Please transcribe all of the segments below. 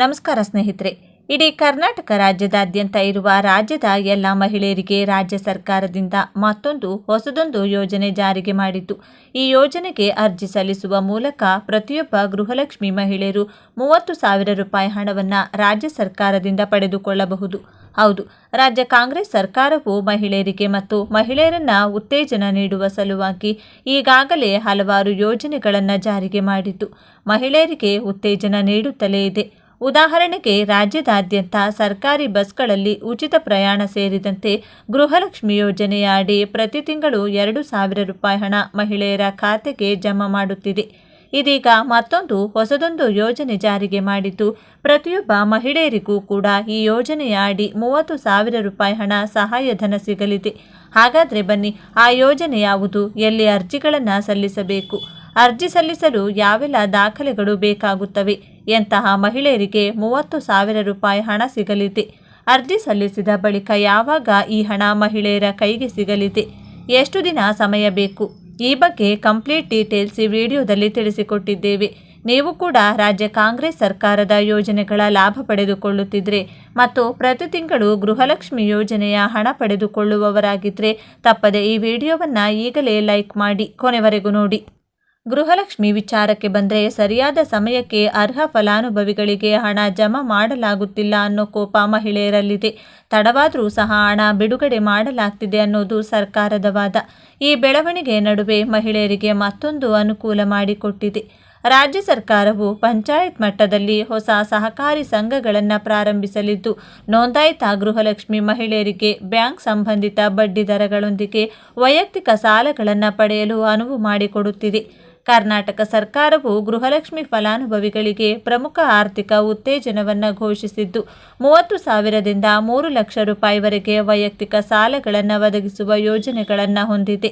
ನಮಸ್ಕಾರ ಸ್ನೇಹಿತರೆ. ಇಡೀ ಕರ್ನಾಟಕ ರಾಜ್ಯದಾದ್ಯಂತ ಇರುವ ರಾಜ್ಯದ ಎಲ್ಲ ಮಹಿಳೆಯರಿಗೆ ರಾಜ್ಯ ಸರ್ಕಾರದಿಂದ ಮತ್ತೊಂದು ಹೊಸದೊಂದು ಯೋಜನೆ ಜಾರಿಗೆ ಮಾಡಿತು ಈ ಯೋಜನೆಗೆ ಅರ್ಜಿ ಸಲ್ಲಿಸುವ ಮೂಲಕ ಪ್ರತಿಯೊಬ್ಬ ಗೃಹಲಕ್ಷ್ಮಿ ಮಹಿಳೆಯರು ಮೂವತ್ತು ಸಾವಿರ ರೂಪಾಯಿ ಹಣವನ್ನು ರಾಜ್ಯ ಸರ್ಕಾರದಿಂದ ಪಡೆದುಕೊಳ್ಳಬಹುದು. ಹೌದು, ರಾಜ್ಯ ಕಾಂಗ್ರೆಸ್ ಸರ್ಕಾರವು ಮಹಿಳೆಯರಿಗೆ ಮತ್ತು ಮಹಿಳೆಯರನ್ನ ಉತ್ತೇಜನ ನೀಡುವ ಸಲುವಾಗಿ ಈಗಾಗಲೇ ಹಲವಾರು ಯೋಜನೆಗಳನ್ನು ಜಾರಿಗೆ ಮಾಡಿತು ಮಹಿಳೆಯರಿಗೆ ಉತ್ತೇಜನ ನೀಡುತ್ತಲೇ ಇದೆ. ಉದಾಹರಣೆಗೆ ರಾಜ್ಯದಾದ್ಯಂತ ಸರ್ಕಾರಿ ಬಸ್ಗಳಲ್ಲಿ ಉಚಿತ ಪ್ರಯಾಣ ಸೇರಿದಂತೆ ಗೃಹಲಕ್ಷ್ಮಿ ಯೋಜನೆಯ ಅಡಿ ಪ್ರತಿ ತಿಂಗಳು ಎರಡು ಸಾವಿರ ರೂಪಾಯಿ ಹಣ ಮಹಿಳೆಯರ ಖಾತೆಗೆ ಜಮಾ ಮಾಡುತ್ತಿದೆ. ಇದೀಗ ಮತ್ತೊಂದು ಹೊಸದೊಂದು ಯೋಜನೆ ಜಾರಿಗೆ ಮಾಡಿದ್ದು, ಪ್ರತಿಯೊಬ್ಬ ಮಹಿಳೆಯರಿಗೂ ಕೂಡ ಈ ಯೋಜನೆಯ ಅಡಿ ಮೂವತ್ತು ಸಾವಿರ ರೂಪಾಯಿ ಹಣ ಸಹಾಯಧನ ಸಿಗಲಿದೆ. ಹಾಗಾದರೆ ಬನ್ನಿ, ಆ ಯೋಜನೆ ಯಾವುದು, ಎಲ್ಲಿ ಅರ್ಜಿಗಳನ್ನು ಸಲ್ಲಿಸಬೇಕು? ಅರ್ಜಿ ಸಲ್ಲಿಸಲು ಯಾವೆಲ್ಲ ದಾಖಲೆಗಳು ಬೇಕಾಗುತ್ತವೆ? ಎಂತಹ ಮಹಿಳೆಯರಿಗೆ ಮೂವತ್ತು ಸಾವಿರ ರೂಪಾಯಿ ಹಣ ಸಿಗಲಿದೆ. ಅರ್ಜಿ ಸಲ್ಲಿಸಿದ ಬಳಿಕ ಯಾವಾಗ ಈ ಹಣ ಮಹಿಳೆಯರ ಕೈಗೆ ಸಿಗಲಿದೆ? ಎಷ್ಟು ದಿನ ಸಮಯ ಬೇಕು? ಈ ಬಗ್ಗೆ ಕಂಪ್ಲೀಟ್ ಡೀಟೇಲ್ಸ್ ಈ ವಿಡಿಯೋದಲ್ಲಿ ತಿಳಿಸಿಕೊಟ್ಟಿದ್ದೇವೆ. ನೀವು ಕೂಡ ರಾಜ್ಯ ಕಾಂಗ್ರೆಸ್ ಸರ್ಕಾರದ ಯೋಜನೆಗಳ ಲಾಭ ಪಡೆದುಕೊಳ್ಳುತ್ತಿದ್ದರೆ ಮತ್ತು ಪ್ರತಿ ತಿಂಗಳು ಗೃಹಲಕ್ಷ್ಮಿ ಯೋಜನೆಯ ಹಣ ಪಡೆದುಕೊಳ್ಳುವವರಾಗಿದ್ದರೆ ತಪ್ಪದೆ ಈ ವಿಡಿಯೋವನ್ನು ಈಗಲೇ ಲೈಕ್ ಮಾಡಿ ಕೊನೆವರೆಗೂ ನೋಡಿ. ಗೃಹಲಕ್ಷ್ಮಿ ವಿಚಾರಕ್ಕೆ ಬಂದರೆ ಸರಿಯಾದ ಸಮಯಕ್ಕೆ ಅರ್ಹ ಫಲಾನುಭವಿಗಳಿಗೆ ಹಣ ಜಮಾ ಮಾಡಲಾಗುತ್ತಿಲ್ಲ ಅನ್ನೋ ಕೋಪ ಮಹಿಳೆಯರಲ್ಲಿದೆ. ತಡವಾದರೂ ಸಹ ಹಣ ಬಿಡುಗಡೆ ಮಾಡಲಾಗ್ತಿದೆ ಅನ್ನೋದು ಸರ್ಕಾರದ ವಾದ. ಈ ಬೆಳವಣಿಗೆ ನಡುವೆ ಮಹಿಳೆಯರಿಗೆ ಮತ್ತೊಂದು ಅನುಕೂಲ ಮಾಡಿಕೊಟ್ಟಿದೆ. ರಾಜ್ಯ ಸರ್ಕಾರವು ಪಂಚಾಯತ್ ಮಟ್ಟದಲ್ಲಿ ಹೊಸ ಸಹಕಾರಿ ಸಂಘಗಳನ್ನು ಪ್ರಾರಂಭಿಸಲಿದ್ದು, ನೋಂದಾಯಿತ ಗೃಹಲಕ್ಷ್ಮಿ ಮಹಿಳೆಯರಿಗೆ ಬ್ಯಾಂಕ್ ಸಂಬಂಧಿತ ಬಡ್ಡಿದರಗಳೊಂದಿಗೆ ವೈಯಕ್ತಿಕ ಸಾಲಗಳನ್ನು ಪಡೆಯಲು ಅನುವು ಮಾಡಿಕೊಡುತ್ತಿದೆ. ಕರ್ನಾಟಕ ಸರ್ಕಾರವು ಗೃಹಲಕ್ಷ್ಮಿ ಫಲಾನುಭವಿಗಳಿಗೆ ಪ್ರಮುಖ ಆರ್ಥಿಕ ಉತ್ತೇಜನವನ್ನು ಘೋಷಿಸಿದ್ದು, ಮೂವತ್ತು ಸಾವಿರದಿಂದ ಮೂರು ಲಕ್ಷ ರೂಪಾಯಿವರೆಗೆ ವೈಯಕ್ತಿಕ ಸಾಲಗಳನ್ನು ಒದಗಿಸುವ ಯೋಜನೆಗಳನ್ನು ಹೊಂದಿದೆ.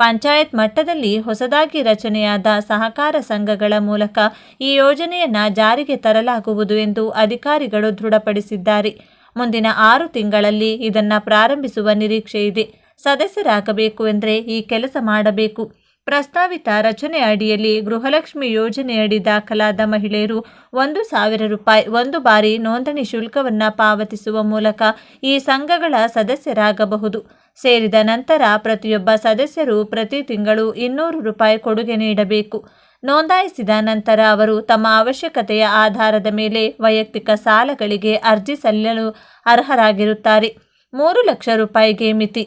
ಪಂಚಾಯತ್ ಮಟ್ಟದಲ್ಲಿ ಹೊಸದಾಗಿ ರಚನೆಯಾದ ಸಹಕಾರ ಸಂಘಗಳ ಮೂಲಕ ಈ ಯೋಜನೆಯನ್ನು ಜಾರಿಗೆ ತರಲಾಗುವುದು ಎಂದು ಅಧಿಕಾರಿಗಳು ದೃಢಪಡಿಸಿದ್ದಾರೆ. ಮುಂದಿನ ಆರು ತಿಂಗಳಲ್ಲಿ ಇದನ್ನು ಪ್ರಾರಂಭಿಸುವ ನಿರೀಕ್ಷೆ ಇದೆ. ಸದಸ್ಯರಾಗಬೇಕು ಎಂದರೆ ಈ ಕೆಲಸ ಮಾಡಬೇಕು. ಪ್ರಸ್ತಾವಿತ ರಚನೆ ಅಡಿಯಲ್ಲಿ ಗೃಹಲಕ್ಷ್ಮಿ ಯೋಜನೆಯಡಿ ದಾಖಲಾದ ಮಹಿಳೆಯರು ಒಂದು ಸಾವಿರ ರೂಪಾಯಿ, ಒಂದು ಬಾರಿ ನೋಂದಣಿ ಶುಲ್ಕವನ್ನು ಪಾವತಿಸುವ ಮೂಲಕ ಈ ಸಂಘಗಳ ಸದಸ್ಯರಾಗಬಹುದು. ಸೇರಿದ ನಂತರ ಪ್ರತಿಯೊಬ್ಬ ಸದಸ್ಯರು ಪ್ರತಿ ತಿಂಗಳು ಇನ್ನೂರು ರೂಪಾಯಿ ಕೊಡುಗೆ ನೀಡಬೇಕು. ನೋಂದಾಯಿಸಿದ ನಂತರ ಅವರು ತಮ್ಮ ಅವಶ್ಯಕತೆಯ ಆಧಾರದ ಮೇಲೆ ವೈಯಕ್ತಿಕ ಸಾಲಗಳಿಗೆ ಅರ್ಜಿ ಸಲ್ಲಲು ಅರ್ಹರಾಗಿರುತ್ತಾರೆ. ಮೂರು ಲಕ್ಷ ರೂಪಾಯಿಗೆ ಮಿತಿ.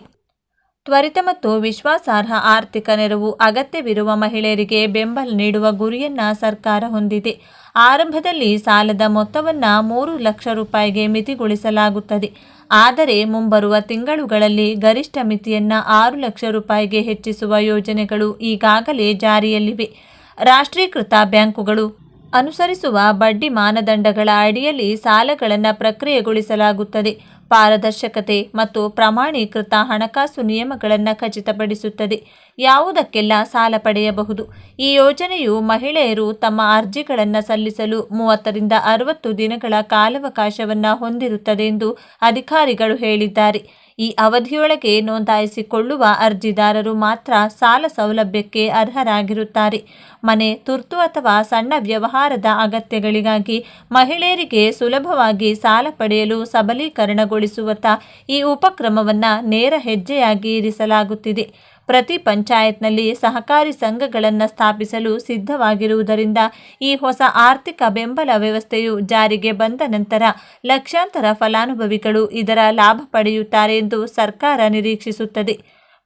ತ್ವರಿತ ಮತ್ತು ವಿಶ್ವಾಸಾರ್ಹ ಆರ್ಥಿಕ ನೆರವು ಅಗತ್ಯವಿರುವ ಮಹಿಳೆಯರಿಗೆ ಬೆಂಬಲ ನೀಡುವ ಗುರಿಯನ್ನ ಸರ್ಕಾರ ಹೊಂದಿದೆ. ಆರಂಭದಲ್ಲಿ ಸಾಲದ ಮೊತ್ತವನ್ನು ಮೂರು ಲಕ್ಷ ರೂಪಾಯಿಗೆ ಮಿತಿಗೊಳಿಸಲಾಗುತ್ತದೆ. ಆದರೆ ಮುಂಬರುವ ತಿಂಗಳುಗಳಲ್ಲಿ ಗರಿಷ್ಠ ಮಿತಿಯನ್ನು ಆರು ಲಕ್ಷ ರೂಪಾಯಿಗೆ ಹೆಚ್ಚಿಸುವ ಯೋಜನೆಗಳು ಈಗಾಗಲೇ ಜಾರಿಯಲ್ಲಿವೆ. ರಾಷ್ಟ್ರೀಕೃತ ಬ್ಯಾಂಕುಗಳು ಅನುಸರಿಸುವ ಬಡ್ಡಿ ಮಾನದಂಡಗಳ ಅಡಿಯಲ್ಲಿ ಸಾಲಗಳನ್ನು ಪ್ರಕ್ರಿಯೆಗೊಳಿಸಲಾಗುತ್ತದೆ. ಪಾರದರ್ಶಕತೆ ಮತ್ತು ಪ್ರಮಾಣೀಕೃತ ಹಣಕಾಸು ನಿಯಮಗಳನ್ನು ಖಚಿತಪಡಿಸುತ್ತದೆ. ಯಾವುದಕ್ಕೆಲ್ಲ ಸಾಲ ಪಡೆಯಬಹುದು? ಈ ಯೋಜನೆಯು ಮಹಿಳೆಯರು ತಮ್ಮ ಅರ್ಜಿಗಳನ್ನು ಸಲ್ಲಿಸಲು ಮೂವತ್ತರಿಂದ ಅರವತ್ತು ದಿನಗಳ ಕಾಲಾವಕಾಶವನ್ನು ಹೊಂದಿರುತ್ತದೆ ಎಂದು ಅಧಿಕಾರಿಗಳು ಹೇಳಿದ್ದಾರೆ. ಈ ಅವಧಿಯೊಳಗೆ ನೋಂದಾಯಿಸಿಕೊಳ್ಳುವ ಅರ್ಜಿದಾರರು ಮಾತ್ರ ಸಾಲ ಸೌಲಭ್ಯಕ್ಕೆ ಅರ್ಹರಾಗಿರುತ್ತಾರೆ. ಮನೆ, ತುರ್ತು ಅಥವಾ ಸಣ್ಣ ವ್ಯವಹಾರದ ಅಗತ್ಯಗಳಿಗಾಗಿ ಮಹಿಳೆಯರಿಗೆ ಸುಲಭವಾಗಿ ಸಾಲ ಪಡೆಯಲು ಸಬಲೀಕರಣಗೊಳಿಸುವತ್ತ ಈ ಉಪಕ್ರಮವನ್ನು ನೇರ ಹೆಜ್ಜೆಯಾಗಿ ಇರಿಸಲಾಗುತ್ತಿದೆ. ಪ್ರತಿ ಪಂಚಾಯತ್ನಲ್ಲಿ ಸಹಕಾರಿ ಸಂಘಗಳನ್ನು ಸ್ಥಾಪಿಸಲು ಸಿದ್ಧವಾಗಿರುವುದರಿಂದ ಈ ಹೊಸ ಆರ್ಥಿಕ ಬೆಂಬಲ ವ್ಯವಸ್ಥೆಯು ಜಾರಿಗೆ ಬಂದ ನಂತರ ಲಕ್ಷಾಂತರ ಫಲಾನುಭವಿಗಳು ಇದರ ಲಾಭ ಪಡೆಯುತ್ತಾರೆ ಎಂದು ಸರ್ಕಾರ ನಿರೀಕ್ಷಿಸುತ್ತದೆ.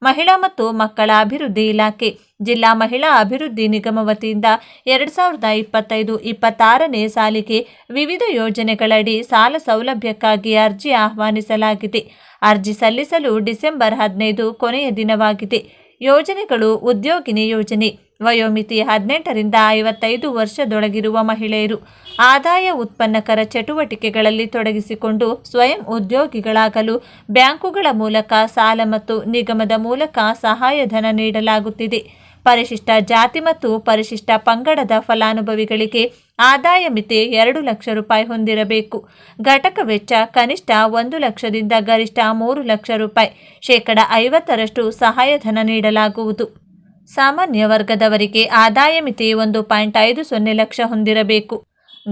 ಮಹಿಳಾ ಮತ್ತು ಮಕ್ಕಳ ಅಭಿವೃದ್ಧಿ ಇಲಾಖೆ, ಜಿಲ್ಲಾ ಮಹಿಳಾ ಅಭಿವೃದ್ಧಿ ನಿಗಮ ವತಿಯಿಂದ ಎರಡು ಸಾವಿರದ ಇಪ್ಪತ್ತೈದು ಇಪ್ಪತ್ತಾರನೇ ಸಾಲಿಗೆ ವಿವಿಧ ಯೋಜನೆಗಳಡಿ ಸಾಲ ಸೌಲಭ್ಯಕ್ಕಾಗಿ ಅರ್ಜಿ ಆಹ್ವಾನಿಸಲಾಗಿದೆ. ಅರ್ಜಿ ಸಲ್ಲಿಸಲು ಡಿಸೆಂಬರ್ ಹದಿನೈದು ಕೊನೆಯ ದಿನವಾಗಿದೆ. ಯೋಜನೆಗಳು ಉದ್ಯೋಗಿನಿ ಯೋಜನೆ. ವಯೋಮಿತಿ ಹದಿನೆಂಟರಿಂದ ಐವತ್ತೈದು ವರ್ಷದೊಳಗಿರುವ ಮಹಿಳೆಯರು ಆದಾಯ ಉತ್ಪನ್ನಕರ ಚಟುವಟಿಕೆಗಳಲ್ಲಿ ತೊಡಗಿಸಿಕೊಂಡು ಸ್ವಯಂ ಉದ್ಯೋಗಿಗಳಾಗಲು ಬ್ಯಾಂಕುಗಳ ಮೂಲಕ ಸಾಲ ಮತ್ತು ನಿಗಮದ ಮೂಲಕ ಸಹಾಯಧನ ನೀಡಲಾಗುತ್ತಿದೆ. ಪರಿಶಿಷ್ಟ ಜಾತಿ ಮತ್ತು ಪರಿಶಿಷ್ಟ ಪಂಗಡದ ಫಲಾನುಭವಿಗಳಿಗೆ ಆದಾಯ ಮಿತಿ ಎರಡು ಲಕ್ಷ ರೂಪಾಯಿ ಹೊಂದಿರಬೇಕು. ಘಟಕ ವೆಚ್ಚ ಕನಿಷ್ಠ ಒಂದು ಲಕ್ಷದಿಂದ ಗರಿಷ್ಠ ಮೂರು ಲಕ್ಷ ರೂಪಾಯಿ. ಶೇಕಡ ಐವತ್ತರಷ್ಟು ಸಹಾಯಧನ ನೀಡಲಾಗುವುದು. ಸಾಮಾನ್ಯ ವರ್ಗದವರಿಗೆ ಆದಾಯ ಮಿತಿ ಒಂದು ಪಾಯಿಂಟ್ ಐದು ಸೊನ್ನೆ ಲಕ್ಷ ಹೊಂದಿರಬೇಕು.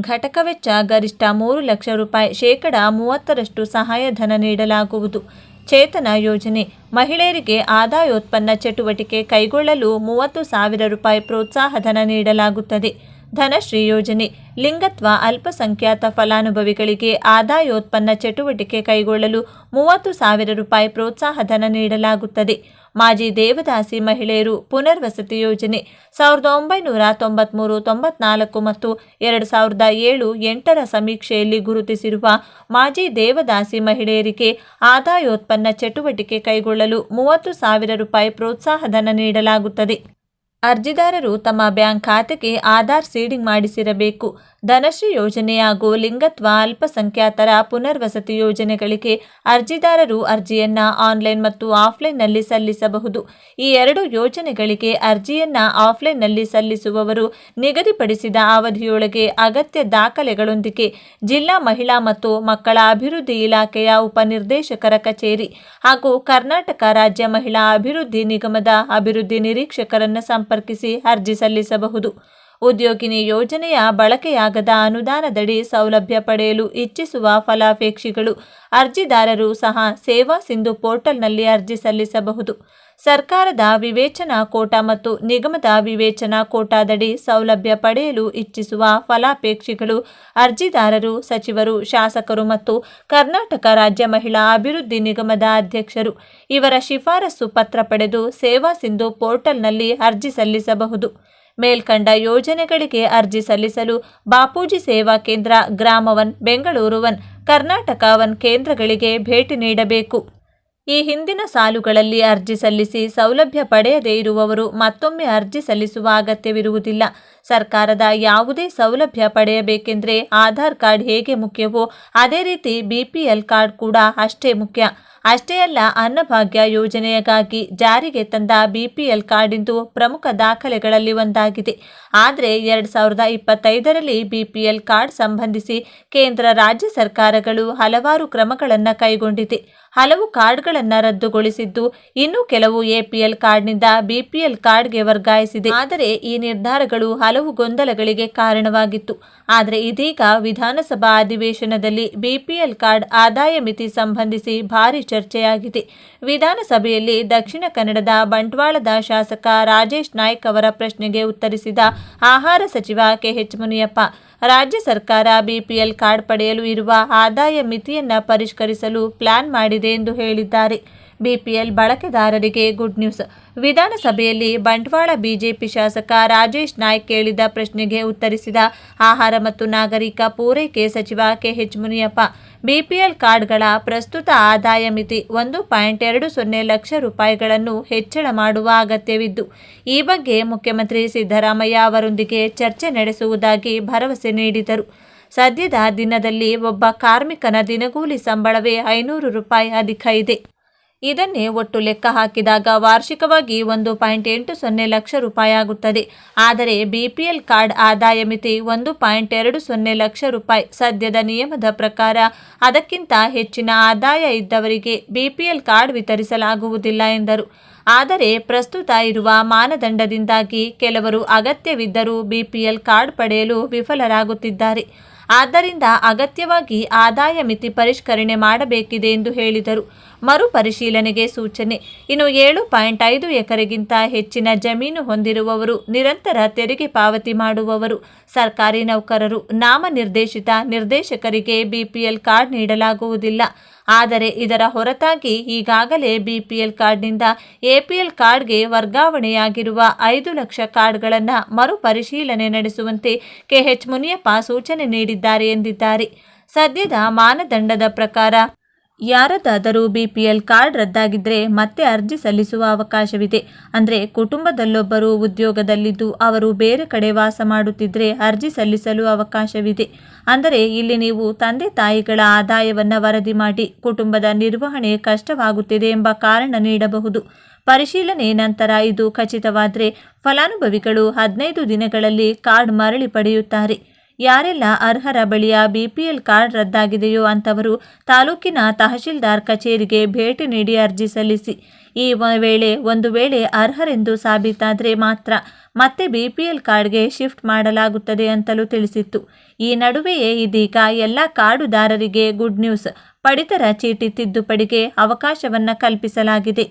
ಘಟಕ ವೆಚ್ಚ ಗರಿಷ್ಠ ಮೂರು ಲಕ್ಷ ರೂಪಾಯಿ. ಶೇಕಡ ಮೂವತ್ತರಷ್ಟು ಸಹಾಯಧನ ನೀಡಲಾಗುವುದು. ಚೇತನ ಯೋಜನೆ. ಮಹಿಳೆಯರಿಗೆ ಆದಾಯೋತ್ಪನ್ನ ಚಟುವಟಿಕೆ ಕೈಗೊಳ್ಳಲು ಮೂವತ್ತು ಸಾವಿರ ರೂಪಾಯಿ ಪ್ರೋತ್ಸಾಹಧನ ನೀಡಲಾಗುತ್ತದೆ. ಧನಶ್ರೀ ಯೋಜನೆ. ಲಿಂಗತ್ವ ಅಲ್ಪಸಂಖ್ಯಾತ ಫಲಾನುಭವಿಗಳಿಗೆ ಆದಾಯೋತ್ಪನ್ನ ಚಟುವಟಿಕೆ ಕೈಗೊಳ್ಳಲು ಮೂವತ್ತು ಸಾವಿರ ರೂಪಾಯಿ ಪ್ರೋತ್ಸಾಹಧನ ನೀಡಲಾಗುತ್ತದೆ. ಮಾಜಿ ದೇವದಾಸಿ ಮಹಿಳೆಯರು ಪುನರ್ವಸತಿ ಯೋಜನೆ. ಸಾವಿರದ ಒಂಬೈನೂರ ತೊಂಬತ್ಮೂರು, ತೊಂಬತ್ನಾಲ್ಕು ಮತ್ತು ಎರಡು ಸಾವಿರದ ಏಳು, ಎಂಟರ ಸಮೀಕ್ಷೆಯಲ್ಲಿ ಗುರುತಿಸಿರುವ ಮಾಜಿ ದೇವದಾಸಿ ಮಹಿಳೆಯರಿಗೆ ಆದಾಯೋತ್ಪನ್ನ ಚಟುವಟಿಕೆ ಕೈಗೊಳ್ಳಲು ಮೂವತ್ತು ಸಾವಿರ ರೂಪಾಯಿ ಪ್ರೋತ್ಸಾಹಧನ ನೀಡಲಾಗುತ್ತದೆ. ಅರ್ಜಿದಾರರು ತಮ್ಮ ಬ್ಯಾಂಕ್ ಖಾತೆಗೆ ಆಧಾರ್ ಸೀಡಿಂಗ್ ಮಾಡಿಸಿರಬೇಕು. ಧನಶ್ರೀ ಯೋಜನೆ ಹಾಗೂ ಲಿಂಗತ್ವ ಅಲ್ಪಸಂಖ್ಯಾತರ ಪುನರ್ವಸತಿ ಯೋಜನೆಗಳಿಗೆ ಅರ್ಜಿದಾರರು ಅರ್ಜಿಯನ್ನು ಆನ್ಲೈನ್ ಮತ್ತು ಆಫ್ಲೈನ್ನಲ್ಲಿ ಸಲ್ಲಿಸಬಹುದು. ಈ ಎರಡು ಯೋಜನೆಗಳಿಗೆ ಅರ್ಜಿಯನ್ನು ಆಫ್ಲೈನ್ನಲ್ಲಿ ಸಲ್ಲಿಸುವವರು ನಿಗದಿಪಡಿಸಿದ ಅವಧಿಯೊಳಗೆ ಅಗತ್ಯ ದಾಖಲೆಗಳೊಂದಿಗೆ ಜಿಲ್ಲಾ ಮಹಿಳಾ ಮತ್ತು ಮಕ್ಕಳ ಅಭಿವೃದ್ಧಿ ಇಲಾಖೆಯ ಉಪನಿರ್ದೇಶಕರ ಕಚೇರಿ ಹಾಗೂ ಕರ್ನಾಟಕ ರಾಜ್ಯ ಮಹಿಳಾ ಅಭಿವೃದ್ಧಿ ನಿಗಮದ ಅಭಿವೃದ್ಧಿ ನಿರೀಕ್ಷಕರನ್ನು ಸಂಪರ್ಕಿಸಿ ಅರ್ಜಿ ಸಲ್ಲಿಸಬಹುದು. ಉದ್ಯೋಗಿನಿ ಯೋಜನೆಯ ಬಳಕೆಯಾಗದ ಅನುದಾನದಡಿ ಸೌಲಭ್ಯ ಪಡೆಯಲು ಇಚ್ಛಿಸುವ ಫಲಾಪೇಕ್ಷಿಗಳು ಅರ್ಜಿದಾರರು ಸಹ ಸೇವಾ ಸಿಂಧು ಪೋರ್ಟಲ್ನಲ್ಲಿ ಅರ್ಜಿ ಸಲ್ಲಿಸಬಹುದು. ಸರ್ಕಾರದ ವಿವೇಚನಾ ಕೋಟಾ ಮತ್ತು ನಿಗಮದ ವಿವೇಚನಾ ಕೋಟಾದಡಿ ಸೌಲಭ್ಯ ಪಡೆಯಲು ಇಚ್ಛಿಸುವ ಫಲಾಪೇಕ್ಷಿಗಳು ಅರ್ಜಿದಾರರು, ಸಚಿವರು, ಶಾಸಕರು ಮತ್ತು ಕರ್ನಾಟಕ ರಾಜ್ಯ ಮಹಿಳಾ ಅಭಿವೃದ್ಧಿ ನಿಗಮದ ಅಧ್ಯಕ್ಷರು. ಇವರ ಶಿಫಾರಸು ಪತ್ರ ಪಡೆದು ಸೇವಾ ಸಿಂಧು ಪೋರ್ಟಲ್ನಲ್ಲಿ ಅರ್ಜಿ ಸಲ್ಲಿಸಬಹುದು. ಮೇಲ್ಕಂಡ ಯೋಜನೆಗಳಿಗೆ ಅರ್ಜಿ ಸಲ್ಲಿಸಲು ಬಾಪೂಜಿ ಸೇವಾ ಕೇಂದ್ರ ಗ್ರಾಮವನ್ ಬೆಂಗಳೂರು ವನ್ ಕರ್ನಾಟಕ ವನ್ ಕೇಂದ್ರಗಳಿಗೆ ಭೇಟಿ ನೀಡಬೇಕು. ಈ ಹಿಂದಿನ ಸಾಲುಗಳಲ್ಲಿ ಅರ್ಜಿ ಸಲ್ಲಿಸಿ ಸೌಲಭ್ಯ ಪಡೆಯದೇ ಇರುವವರು ಮತ್ತೊಮ್ಮೆ ಅರ್ಜಿ ಸಲ್ಲಿಸುವ ಅಗತ್ಯವಿರುವುದಿಲ್ಲ. ಸರ್ಕಾರದ ಯಾವುದೇ ಸೌಲಭ್ಯ ಪಡೆಯಬೇಕೆಂದರೆ ಆಧಾರ್ ಕಾರ್ಡ್ ಹೇಗೆ ಮುಖ್ಯವೋ ಅದೇ ರೀತಿ ಬಿಪಿಎಲ್ ಕಾರ್ಡ್ ಕೂಡ ಅಷ್ಟೇ ಮುಖ್ಯ. ಅಷ್ಟೇ ಅಲ್ಲ ಅನ್ನಭಾಗ್ಯ ಯೋಜನೆಗಾಗಿ ಜಾರಿಗೆ ತಂದ ಬಿಪಿಎಲ್ ಕಾರ್ಡ್ ಇಂದು ಪ್ರಮುಖ ದಾಖಲೆಗಳಲ್ಲಿ ಒಂದಾಗಿದೆ. ಆದರೆ ಎರಡು ಸಾವಿರದ ಇಪ್ಪತ್ತೈದರಲ್ಲಿ ಬಿಪಿಎಲ್ ಕಾರ್ಡ್ ಸಂಬಂಧಿಸಿ ಕೇಂದ್ರ ರಾಜ್ಯ ಸರ್ಕಾರಗಳು ಹಲವಾರು ಕ್ರಮಗಳನ್ನು ಕೈಗೊಂಡಿದೆ. ಹಲವು ಕಾರ್ಡ್ಗಳನ್ನು ರದ್ದುಗೊಳಿಸಿದ್ದು ಇನ್ನು ಕೆಲವು ಎಪಿಎಲ್ ಕಾರ್ಡ್ನಿಂದ ಬಿಪಿಎಲ್ ಕಾರ್ಡ್ಗೆ ವರ್ಗಾಯಿಸಿದೆ. ಆದರೆ ಈ ನಿರ್ಧಾರಗಳು ಹಲವು ಗೊಂದಲಗಳಿಗೆ ಕಾರಣವಾಗಿತ್ತು. ಆದರೆ ಇದೀಗ ವಿಧಾನಸಭಾ ಅಧಿವೇಶನದಲ್ಲಿ ಬಿಪಿಎಲ್ ಕಾರ್ಡ್ ಆದಾಯ ಮಿತಿ ಸಂಬಂಧಿಸಿ ಭಾರಿ ಚರ್ಚೆಯಾಗಿದೆ. ವಿಧಾನಸಭೆಯಲ್ಲಿ ದಕ್ಷಿಣ ಕನ್ನಡದ ಬಂಟ್ವಾಳದ ಶಾಸಕ ರಾಜೇಶ್ ನಾಯ್ಕ್ ಅವರ ಪ್ರಶ್ನೆಗೆ ಉತ್ತರಿಸಿದ ಆಹಾರ ಸಚಿವ ಕೆಎಚ್ ಮುನಿಯಪ್ಪ ರಾಜ್ಯ ಸರ್ಕಾರ ಬಿಪಿಎಲ್ ಕಾರ್ಡ್ ಪಡೆಯಲು ಇರುವ ಆದಾಯ ಮಿತಿಯನ್ನು ಪರಿಷ್ಕರಿಸಲು ಪ್ಲಾನ್ ಮಾಡಿದೆ ಎಂದು ಹೇಳಿದ್ದಾರೆ. ಬಿಪಿಎಲ್ ಬಳಕೆದಾರರಿಗೆ ಗುಡ್ ನ್ಯೂಸ್. ವಿಧಾನಸಭೆಯಲ್ಲಿ ಬಂಟ್ವಾಳ ಬಿಜೆಪಿ ಶಾಸಕ ರಾಜೇಶ್ ನಾಯ್ಕ್ ಕೇಳಿದ ಪ್ರಶ್ನೆಗೆ ಉತ್ತರಿಸಿದ ಆಹಾರ ಮತ್ತು ನಾಗರಿಕ ಪೂರೈಕೆ ಸಚಿವ ಕೆಎಚ್ ಮುನಿಯಪ್ಪ ಬಿಪಿಎಲ್ ಕಾರ್ಡ್ಗಳ ಪ್ರಸ್ತುತ ಆದಾಯ ಮಿತಿ ಒಂದು ಪಾಯಿಂಟ್ ಎರಡು ಸೊನ್ನೆ ಲಕ್ಷ ರೂಪಾಯಿಗಳನ್ನು ಹೆಚ್ಚಳ ಮಾಡುವ ಅಗತ್ಯವಿದ್ದು, ಈ ಬಗ್ಗೆ ಮುಖ್ಯಮಂತ್ರಿ ಸಿದ್ದರಾಮಯ್ಯ ಅವರೊಂದಿಗೆ ಚರ್ಚೆ ನಡೆಸುವುದಾಗಿ ಭರವಸೆ ನೀಡಿದರು. ಸದ್ಯದ ದಿನದಲ್ಲಿ ಒಬ್ಬ ಕಾರ್ಮಿಕನ ದಿನಗೂಲಿ ಸಂಬಳವೇ ಐನೂರು ರೂಪಾಯಿ ಅಧಿಕ ಇದೆ. ಇದನ್ನೇ ಒಟ್ಟು ಲೆಕ್ಕ ಹಾಕಿದಾಗ ವಾರ್ಷಿಕವಾಗಿ ಒಂದು ಪಾಯಿಂಟ್ ಎಂಟು ಸೊನ್ನೆ ಲಕ್ಷ ರೂಪಾಯಿ ಆಗುತ್ತದೆ. ಆದರೆ ಬಿಪಿಎಲ್ ಕಾರ್ಡ್ ಆದಾಯ ಮಿತಿ ಒಂದು ಪಾಯಿಂಟ್ ಎರಡು ಸೊನ್ನೆ ಲಕ್ಷ ರೂಪಾಯಿ. ಸದ್ಯದ ನಿಯಮದ ಪ್ರಕಾರ ಅದಕ್ಕಿಂತ ಹೆಚ್ಚಿನ ಆದಾಯ ಇದ್ದವರಿಗೆ ಬಿಪಿಎಲ್ ಕಾರ್ಡ್ ವಿತರಿಸಲಾಗುವುದಿಲ್ಲ ಎಂದರು. ಆದರೆ ಪ್ರಸ್ತುತ ಇರುವ ಮಾನದಂಡದಿಂದಾಗಿ ಕೆಲವರು ಅಗತ್ಯವಿದ್ದರೂ ಬಿಪಿಎಲ್ ಕಾರ್ಡ್ ಪಡೆಯಲು ವಿಫಲರಾಗುತ್ತಿದ್ದಾರೆ. ಆದ್ದರಿಂದ ಅಗತ್ಯವಾಗಿ ಆದಾಯ ಮಿತಿ ಪರಿಷ್ಕರಣೆ ಮಾಡಬೇಕಿದೆ ಎಂದು ಹೇಳಿದರು. ಮರುಪರಿಶೀಲನೆಗೆ ಸೂಚನೆ. ಇನ್ನು ಏಳು ಪಾಯಿಂಟ್ ಐದು ಎಕರೆಗಿಂತ ಹೆಚ್ಚಿನ ಜಮೀನು ಹೊಂದಿರುವವರು ನಿರಂತರ ತೆರಿಗೆ ಪಾವತಿ ಮಾಡುವವರು. ಸರ್ಕಾರಿ ನೌಕರರು, ನಾಮನಿರ್ದೇಶಿತ ನಿರ್ದೇಶಕರಿಗೆ ಬಿಪಿಎಲ್ ಕಾರ್ಡ್ ನೀಡಲಾಗುವುದಿಲ್ಲ. ಆದರೆ ಇದರ ಹೊರತಾಗಿ ಈಗಾಗಲೇ ಬಿಪಿಎಲ್ ಕಾರ್ಡ್ನಿಂದ ಎಪಿಎಲ್ ಕಾರ್ಡ್ಗೆ ವರ್ಗಾವಣೆಯಾಗಿರುವ ಐದು ಲಕ್ಷ ಕಾರ್ಡ್ಗಳನ್ನು ಮರುಪರಿಶೀಲನೆ ನಡೆಸುವಂತೆ ಕೆಎಚ್ ಮುನಿಯಪ್ಪ ಸೂಚನೆ ನೀಡಿದ್ದಾರೆ ಎಂದಿದ್ದಾರೆ. ಸದ್ಯದ ಮಾನದಂಡದ ಪ್ರಕಾರ ಯಾರದಾದರೂ ಬಿಪಿಎಲ್ ಕಾರ್ಡ್ ರದ್ದಾಗಿದ್ದರೆ ಮತ್ತೆ ಅರ್ಜಿ ಸಲ್ಲಿಸುವ ಅವಕಾಶವಿದೆ. ಅಂದರೆ ಕುಟುಂಬದಲ್ಲೊಬ್ಬರು ಉದ್ಯೋಗದಲ್ಲಿದ್ದು ಅವರು ಬೇರೆ ಕಡೆ ವಾಸ ಮಾಡುತ್ತಿದ್ದರೆ ಅರ್ಜಿ ಸಲ್ಲಿಸಲು ಅವಕಾಶವಿದೆ. ಅಂದರೆ ಇಲ್ಲಿ ನೀವು ತಂದೆ ತಾಯಿಗಳ ಆದಾಯವನ್ನು ವರದಿ ಮಾಡಿ ಕುಟುಂಬದ ನಿರ್ವಹಣೆ ಕಷ್ಟವಾಗುತ್ತಿದೆ ಎಂಬ ಕಾರಣ ನೀಡಬಹುದು. ಪರಿಶೀಲನೆ ನಂತರ ಇದು ಖಚಿತವಾದರೆ ಫಲಾನುಭವಿಗಳು ಹದಿನೈದು ದಿನಗಳಲ್ಲಿ ಕಾರ್ಡ್ ಮರಳಿ ಪಡೆಯುತ್ತಾರೆ. ಯಾರೆಲ್ಲ ಅರ್ಹರ ಬಳಿಯ ಬಿಪಿಎಲ್ ಕಾರ್ಡ್ ರದ್ದಾಗಿದೆಯೋ ಅಂತವರು ತಾಲೂಕಿನ ತಹಶೀಲ್ದಾರ್ ಕಚೇರಿಗೆ ಭೇಟಿ ನೀಡಿ ಅರ್ಜಿ ಸಲ್ಲಿಸಿ. ಈ ವೇಳೆ ಒಂದು ವೇಳೆ ಅರ್ಹರೆಂದು ಸಾಬೀತಾದರೆ ಮಾತ್ರ ಮತ್ತೆ ಬಿಪಿಎಲ್ ಕಾರ್ಡ್ಗೆ ಶಿಫ್ಟ್ ಮಾಡಲಾಗುತ್ತದೆ ಅಂತಲೂ ತಿಳಿಸಿತ್ತು. ಈ ನಡುವೆಯೇ ಇದೀಗ ಎಲ್ಲ ಕಾರ್ಡುದಾರರಿಗೆ ಗುಡ್ ನ್ಯೂಸ್, ಪಡಿತರ ಚೀಟಿ ತಿದ್ದುಪಡಿಗೆ ಅವಕಾಶವನ್ನು ಕಲ್ಪಿಸಲಾಗಿದೆ.